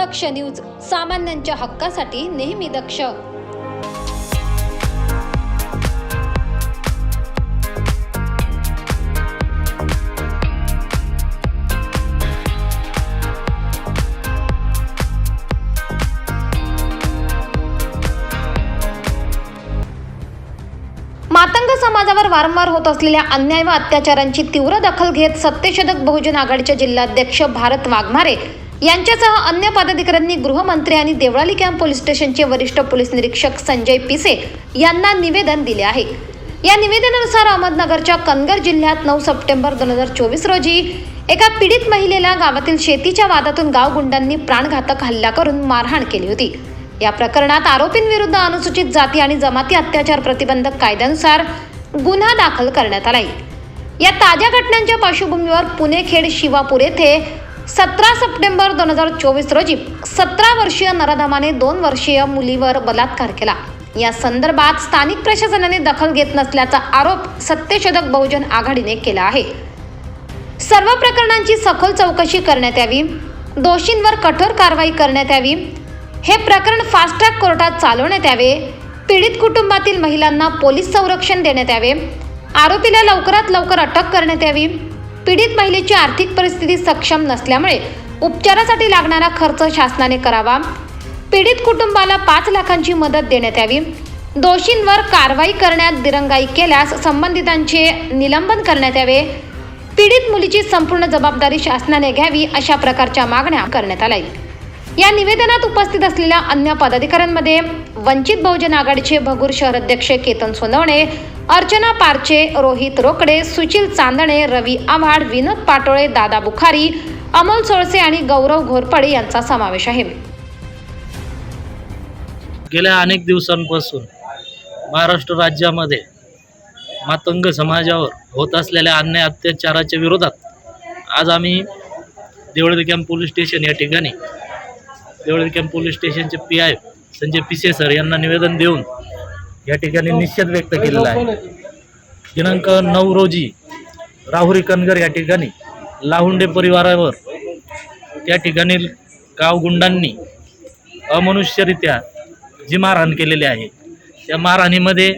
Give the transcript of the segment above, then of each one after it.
दक्ष news सामान्यांच्या हक्कासाठी नेहमी दक्ष. मातंग समाजावर वारंवार होत असलेल्या अन्याय व अत्याचारांची तीव्र दखल घेत सत्यशोधक बहुजन आघाडीचे जिल्हाध्यक्ष भारत वाघमारे यांच्यासह अन्य पदाधिकाऱ्यांनी गृहमंत्री आणि देवळाली कॅम्प पोलीस स्टेशनचे वरिष्ठ पोलीस निरीक्षक संजय पिसे यांना निवेदन दिले आहे. या निवेदनानुसार अहमदनगरच्या कनगर जिल्ह्यात नऊ सप्टेंबर दोन हजार चोवीस रोजी एका पीडित महिलेला गावातील शेतीच्या वादातून गावगुंडांनी प्राणघातक हल्ला करून मारहाण केली होती. या प्रकरणात आरोपींविरुद्ध अनुसूचित जाती आणि जमाती अत्याचार प्रतिबंधक कायद्यानुसार गुन्हा दाखल करण्यात आलाय. या ताज्या घटनांच्या पार्श्वभूमीवर पुणे खेड शिवापूर येथे सतरा सप्टेंबर दोन हजार चोवीस रोजी सतरा वर्षीय नराधमाने दोन वर्षीय मुलीवर बलात्कार केला. या संदर्भात स्थानिक प्रशासनाने दखल घेत नसल्याचा आरोप सत्यशोधक बहुजन आघाडीने केला आहे. सर्व प्रकरणांची सखोल चौकशी करण्यात यावी दोषींवर कठोर कारवाई करण्यात यावी हे प्रकरण फास्ट ट्रॅक कोर्टात चालवण्यात यावे पीडित कुटुंबातील महिलांना पोलीस संरक्षण देण्यात यावे आरोपीला लवकरात लवकर अटक करण्यात यावी पीडित महिलेची आर्थिक परिस्थिती सक्षम नसल्यामुळे उपचारासाठी लागणारा खर्च शासनाने करावा. पीडित कुटुंबाला पाच लाखांची मदत देण्यात यावी. दोषींवर कारवाई करण्यात दिरंगाई केल्यास संबंधितांचे निलंबन करण्यात यावे. पीडित मुलीची संपूर्ण जबाबदारी शासनाने घ्यावी अशा प्रकारच्या मागण्या करण्यात आल्या. या निवेदनात उपस्थित असलेल्या अन्य पदाधिकाऱ्यांमध्ये वंचित बहुजन आघाडीचे भगूर शहर अध्यक्ष केतन सोनवणे अर्चना पारचे रोहित रोकडे सुशील चांदणे रवी आव्हाड विनोद पाटोळे दादा बुखारी अमोल सोळसे आणि गौरव घोरपडे यांचा समावेश आहे. गेल्या अनेक दिवसांपासून महाराष्ट्र राज्यामध्ये मातंग समाजावर होत असलेल्या अन्याय अत्याचाराच्या विरोधात आज आम्ही देवळी कॅम्प पोलीस स्टेशन या ठिकाणी देवळी कॅम्प पोलीस स्टेशनचे P I Sanjay Pise sir यांना निवेदन देऊन या ठिकाणी निषेध व्यक्त केलेला आहे. दिनांक नऊ रोजी राहुरी कनगर या ठिकाणी लाहुंडे परिवारावर त्या ठिकाणी गावगुंडांनी अमनुष्यरित्या जी मारहाण केलेली आहे त्या मारहाणीमध्ये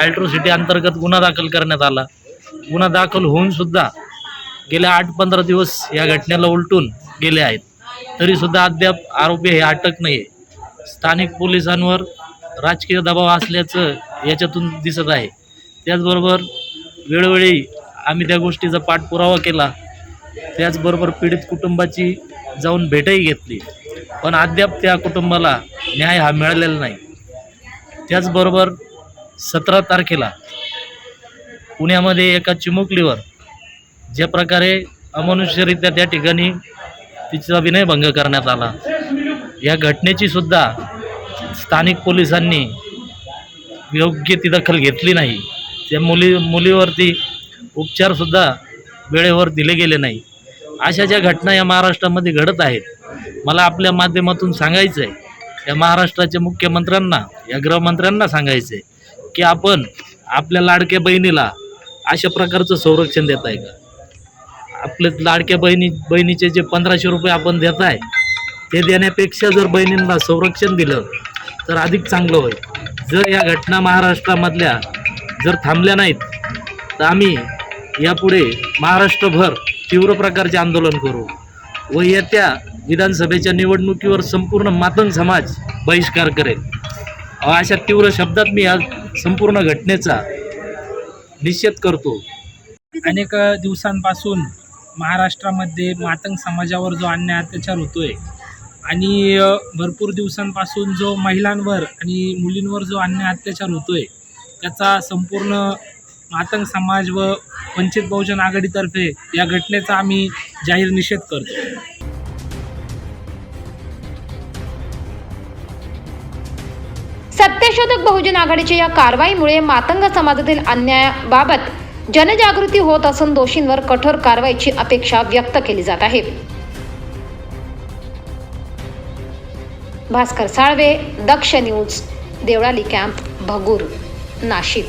अल्ट्रोसिटी अंतर्गत गुन्हा दाखल करण्यात आला. गुन्हा दाखल होऊन सुद्धा गेल्या आठ पंधरा दिवस या घटनेला उलटून गेले आहेत. तरीसुद्धा अद्याप आरोपी हे अटक नाही आहे स्थानिक पोलिसांवर राजकीय दबाव असल्याचं याच्यातून दिसत आहे. त्याचबरोबर वेळोवेळी आम्ही त्या गोष्टीचा पाठपुरावा केला. त्याचबरोबर पीडित कुटुंबाची जाऊन भेटही घेतली. पण अद्याप त्या कुटुंबाला न्याय हा मिळालेला नाही. त्याचबरोबर सतरा तारखेला पुण्यामध्ये एका चिमुकलीवर ज्या प्रकारे अमनुष्यरित्या त्या ठिकाणी तिचा विनयभंग करण्यात आला. या घटनेची सुद्धा स्थानिक पोलिसांनी योग्य ती दखल घेतली नाही. त्या मुली मुलीवरती उपचारसुद्धा वेळेवर दिले गेले नाही. अशा ज्या घटना या महाराष्ट्रामध्ये घडत आहेत मला आपल्या माध्यमातून सांगायचं आहे या महाराष्ट्राच्या मुख्यमंत्र्यांना या गृहमंत्र्यांना सांगायचं आहे की आपण आपल्या लाडक्या बहिणीला अशा प्रकारचं संरक्षण देत आहे का? आपले लाडक्या बहिणी बहिणीचे जे पंधराशे रुपये आपण देत आहे ते देण्यापेक्षा जर बहिणींना संरक्षण दिलं तर अधिक चांगलं होईल. जर या घटना महाराष्ट्रामधल्या जर थांबल्या नाहीत तर आम्ही यापुढे महाराष्ट्रभर तीव्र प्रकारचे आंदोलन करू व येत्या विधानसभेच्या निवडणुकीवर संपूर्ण मातंग समाज बहिष्कार करेल. अशा तीव्र शब्दात मी आज संपूर्ण घटनेचा निषेध करतो. अनेक दिवसांपासून महाराष्ट्रामध्ये मातंग समाजावर जो अन्याय अत्याचार होतो आहे आणि भरपूर दिवसांपासून जो महिलांवर आणि मुलींवर जो अन्याय अत्याचार होतो आहे त्याचा संपूर्ण मातंग समाज व वंचित बहुजन आघाडीतर्फे या घटनेचा आम्ही जाहीर निषेध करतो. सत्यशोधक बहुजन आघाडीच्या या कारवाईमुळे मातंग समाजातील अन्यायाबाबत जनजागृती होत असून दोषींवर कठोर कारवाईची अपेक्षा व्यक्त केली जात आहे. Bhaskar Salve Daksh news Deolali camp Bhagur Nashik.